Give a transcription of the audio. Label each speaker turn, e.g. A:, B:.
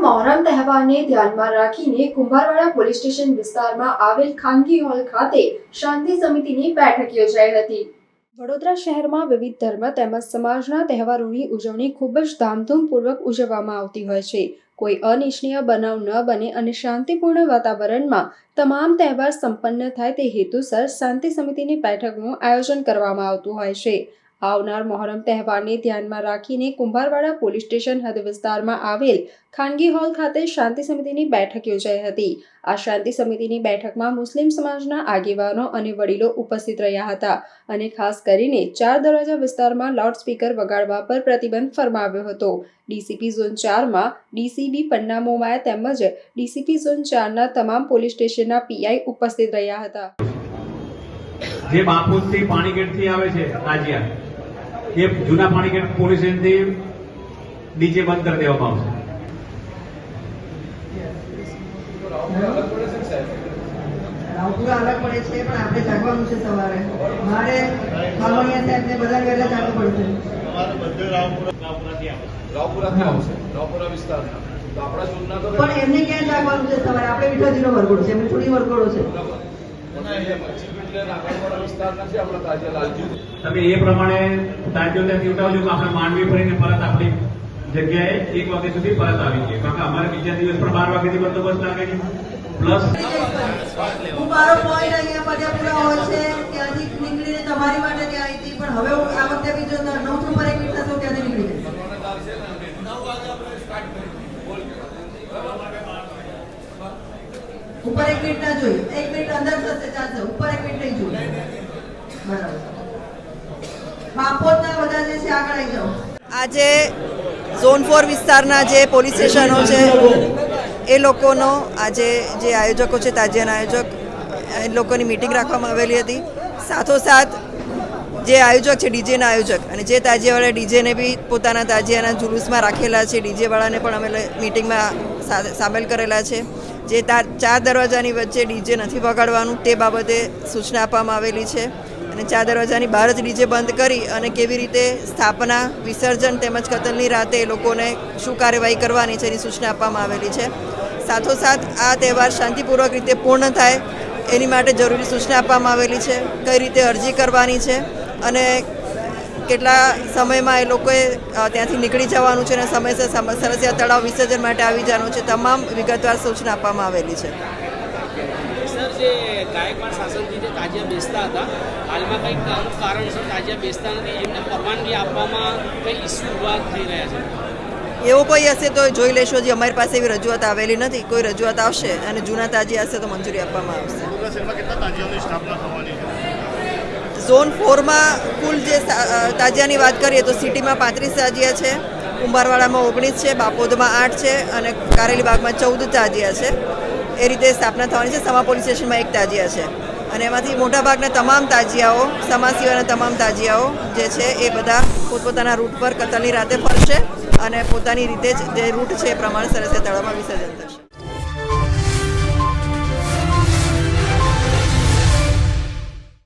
A: મહોરમ તહેવારને ધ્યાનમાં રાખીને કુંભારવાડા પોલીસ સ્ટેશન વિસ્તારમાં આવેલ ખાનગી હોલ ખાતે શાંતિ સમિતિની બેઠક યોજાઈ હતી. વડોદરા શહેરમાં વિવિધ ધર્મ તેમજ સમાજના તહેવારોની ઉજવણી ખૂબ જ ધામધૂમપૂર્વક ઉજવવામાં આવતી હોય છે. કોઈ અનિચ્છનીય બનાવ ન બને અને શાંતિપૂર્ણ વાતાવરણમાં તમામ તહેવાર સંપન્ન થાય તે હેતુસર શાંતિ સમિતિની બેઠકનું આયોજન કરવામાં આવતું હોય છે. આવનાર મોહરમ તહેવારને ધ્યાનમાં રાખીને કુંભારવાડા પોલીસ સ્ટેશન હદ વિસ્તારમાં આવેલ ખાનગી હોલ ખાતે શાંતિ સમિતિની બેઠક યોજાઈ હતી. આ શાંતિ સમિતિની બેઠકમાં મુસ્લિમ સમાજના આગેવાનો અને વડીલો ઉપસ્થિત રહ્યા હતા અને ખાસ કરીને ચાર દરવાજા વિસ્તારમાં લાઉડસ્પીકર વગાડવા પર પ્રતિબંધ ફરમાવ્યો હતો. ડીસીપી ઝોન ચારમાં ડીસીબી પન્ના તેમજ ડીસીપી ઝોન ચારના તમામ પોલીસ સ્ટેશનના પીઆઈ ઉપસ્થિત રહ્યા હતા.
B: જે બાપુથી પાણીગેટથી આવે છે, તાજિયા. એ જૂના પાણીગેટ પોલીસ સ્ટેશનથી નીચે બંધ કરી દેવામાં આવશે.
C: રાવપુરા અલગ પડે છે પણ આપણે જાગવાનું છે સવારે. મારે ખામણિયા સાહેબને બધાને વહેલા જાગવું પડશે. પણ એમને ક્યાં જાગવાનું છે સવારે? આપણે વિઠોજીનો વરઘોડો છે એમને થોડી વરઘોડો છે.
B: તમે એ પ્રમાણે તાજો ત્યાંથી ઉઠાવજો કે આપણે માંડવી ફરીને પરત આપણી જગ્યાએ એક વાગ્યા સુધી પરત આવી જઈએ. કારણ કે અમારે બીજા દિવસ પણ બાર વાગ્યાથી બંદોબસ્ત લાગે છે. પ્લસ
C: તમારી માટે ત્યાં પણ હવે આ વખતે બી જો નવથી ઉપર એક મિનિટ થશે હું ત્યાંથી નીકળી જઈશ ઉપર એક મિનિટ ના જોઈએ. એક મિનિટ અંદર થશે ચાલશે. ઉપર એક મિનિટ નહીં જોઈએ. બરાબર. બધા જે છે, આગળ આવી જાઓ.
D: આજે ઝોન ફોર વિસ્તારના જે પોલીસ સ્ટેશનો છે, એ લોકોનો આજે જે આયોજકો છે, તાજિયાના આયોજક, એ લોકોની મિટિંગ રાખવામાં આવેલી હતી. સાથોસાથ જે આયોજક છે, ડીજેના આયોજક, અને જે તાજિયાવાળા ડીજેને બી પોતાના તાજિયાના જુલુસમાં રાખેલા છે, ડીજેવાળાને પણ અમે મિટિંગમાં સામેલ કરેલા છે. જે તાર ચાર દરવાજાની વચ્ચે ડીજે નથી વગાડવાનું, તે બાબતે સૂચના આપવામાં આવેલી છે. અને ચાર દરવાજાની બહાર જ ડીજે બંધ કરી અને કેવી રીતે સ્થાપના, વિસર્જન તેમજ કતલની રાતે એ લોકોને શું કાર્યવાહી કરવાની છે એની સૂચના આપવામાં આવેલી છે. સાથોસાથ આ તહેવાર શાંતિપૂર્વક રીતે પૂર્ણ થાય, એની માટે જરૂરી સૂચના આપવામાં આવેલી છે, કઈ રીતે અરજી કરવાની છે અને કેટલા સમયમાં એ લોકોએ ત્યાંથી નીકળી જવાનું છે અને સમયસર સમ- સરસિયા તળાવ વિસર્જન માટે આવી જવાનું છે તમામ વિગતવાર સૂચના આપવામાં આવેલી છે.
E: સર જે ગાયકવાડ શાસનથી જે તાજિયા બેસતા હતા હાલમાં કંઈક અમુક કારણસર તાજિયા બેસતા નથી એમને પરવાનગી આપવામાં કંઈ ઇસ્યુ ઊભા થઈ રહ્યા છે?
D: એવું કોઈ હશે તો જોઈ લેશો જે અમારી પાસે એવી રજૂઆત આવેલી નથી કોઈ રજૂઆત આવશે અને જૂના તાજી હશે તો મંજૂરી આપવામાં આવશે. ઝોન ફોરમાં કુલ જે તાજિયાની વાત કરીએ તો સિટીમાં પાંત્રીસ તાજિયા છે, કુંભારવાડામાં ઓગણીસ છે, બાપોદમાં આઠ છે અને કારેલીબાગમાં ચૌદ તાજિયા છે. એ રીતે સ્થાપના થવાની છે. સમા પોલીસ સ્ટેશનમાં એક તાજિયા છે. અને એમાંથી મોટાભાગના તમામ તાજિયાઓ સમા સિવાયના તમામ તાજિયાઓ જે છે એ બધા પોતપોતાના રૂટ પર કતલની રાતે ફરશે અને પોતાની રીતે જ જે રૂટ છે એ પ્રમાણે સરસ તળાવમાં વિસર્જન થશે.